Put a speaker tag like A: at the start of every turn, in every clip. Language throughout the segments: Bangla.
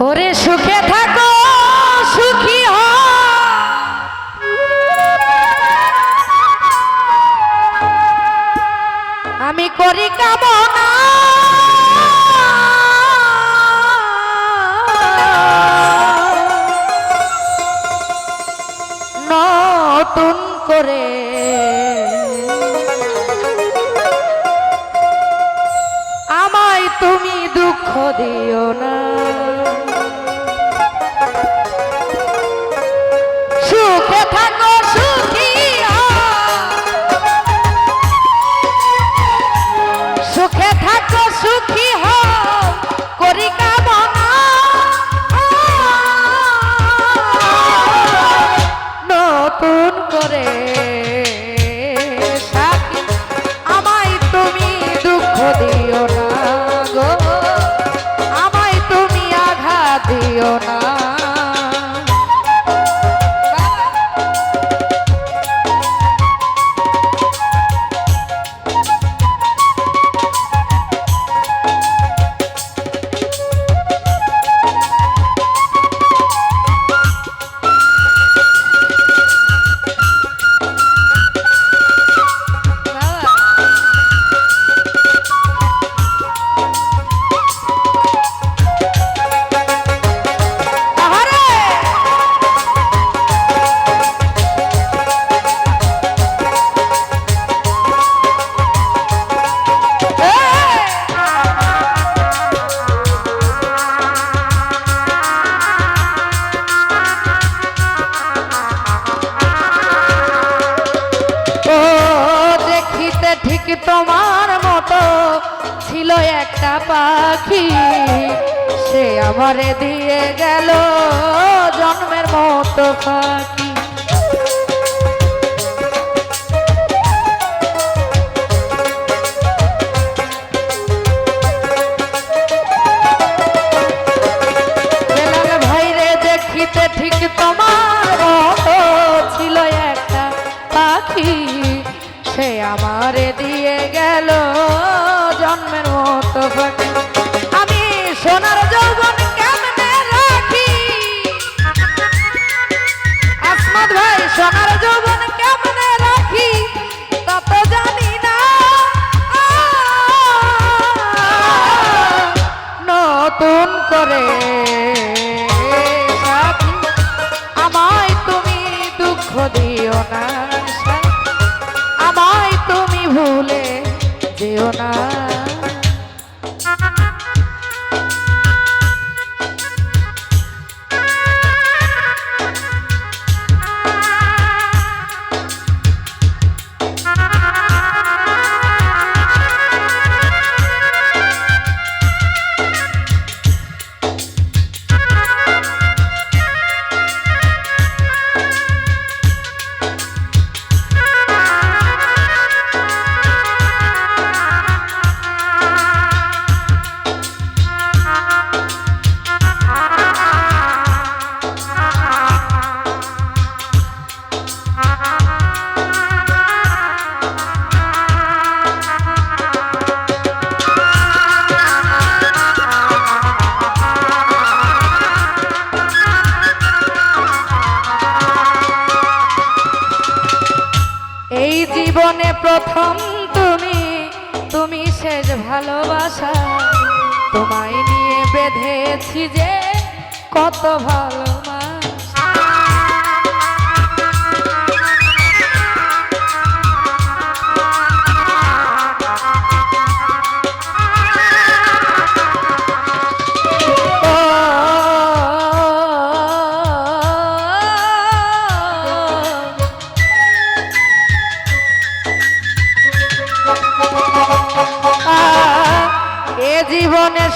A: ওরে সুখে থাকো, সুখী হ আমি করি কামনা। নতুন করে আমায় তুমি দুঃখ দিও না। না একটা পাখি সে আমারে দিয়ে গেল জন্মের মতো পাখি। ঠিক তোমার ছিল একটা পাখি। নতুন করে। ভালোবাসা তোমায় নিয়ে বেঁধেছি যে কত ভালোবাসা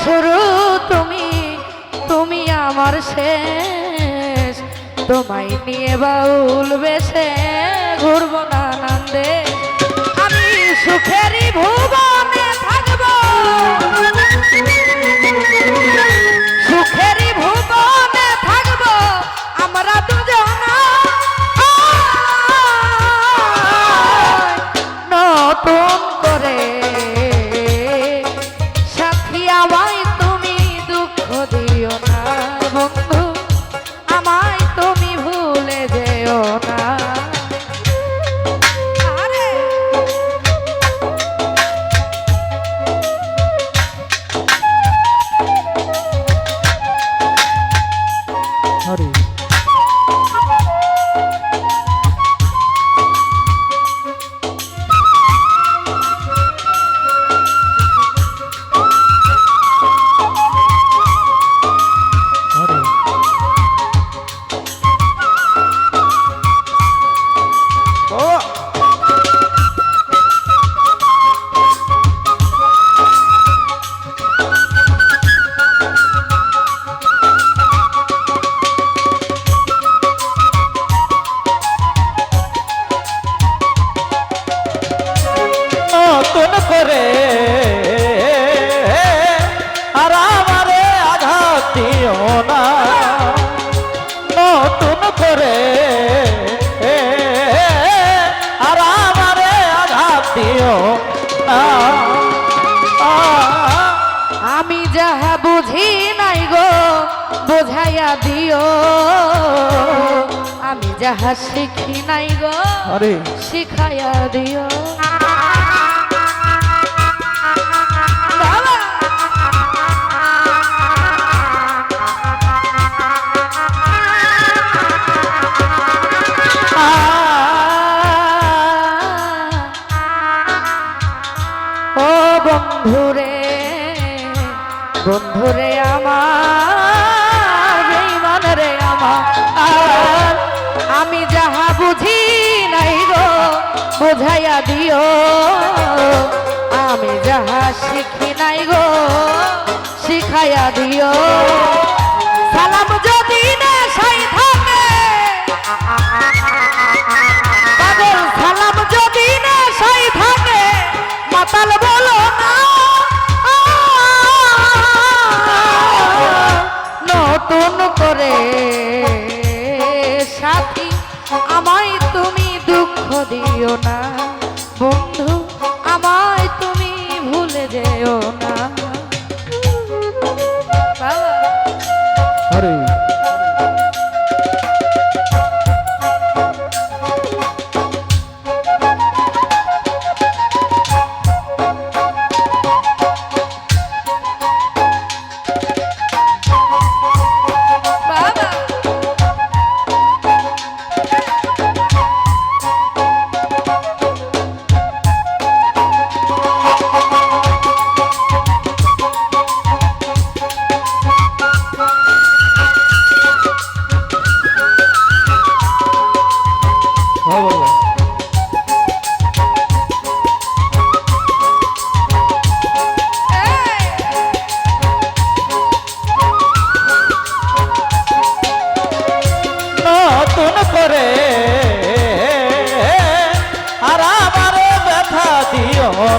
A: শুরু তুমি তুমি আমার শেষ। তোমায় নিয়ে বাউল বেশে ঘুরব না আনন্দে আমি সুখেরই ভুবনে যাহা শিখি নাই গো আরে। শিখাইয়া দিও। বন্ধুরে বন্ধুরে আমার বুঝাইয়া দিও আমি যাহা শিখি নাই গো শিখাইয়া দিও। দিও না। বন্ধু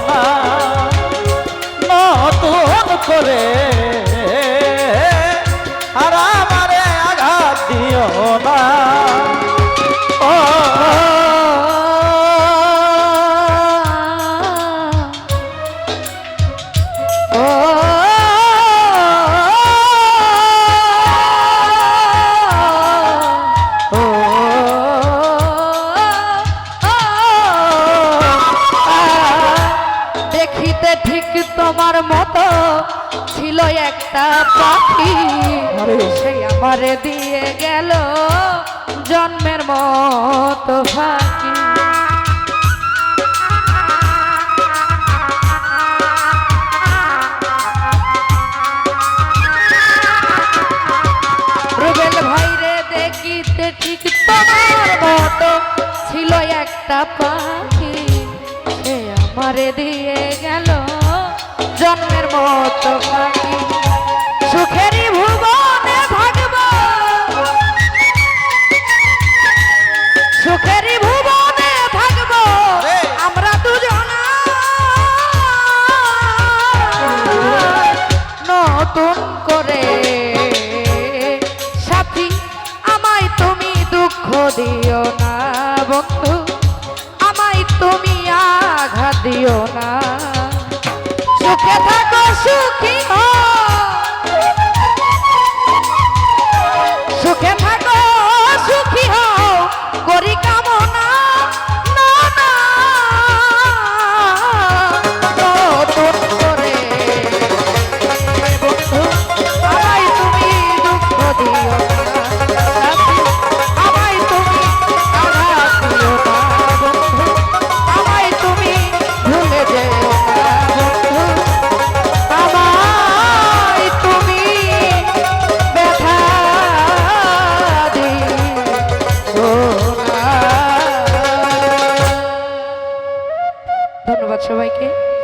B: না নতুন করে আর আমারে আঘাত দিও না।
A: একটা পাখি। সেই আমারে দিয়ে গেল জন্মের মতো ফাঁকি রুবেল ভাইরে দেখিতে ঠিক তোমার মতো ছিল একটা পাখি। সে আমারে দিয়ে গেল জন্মের মতো পাখি। নতুন করে। সাথী, আমায় তুমি দুঃখ দিও না বন্ধু, আমায় তুমি আঘাত দিও না। সুখে থাকো, সুখী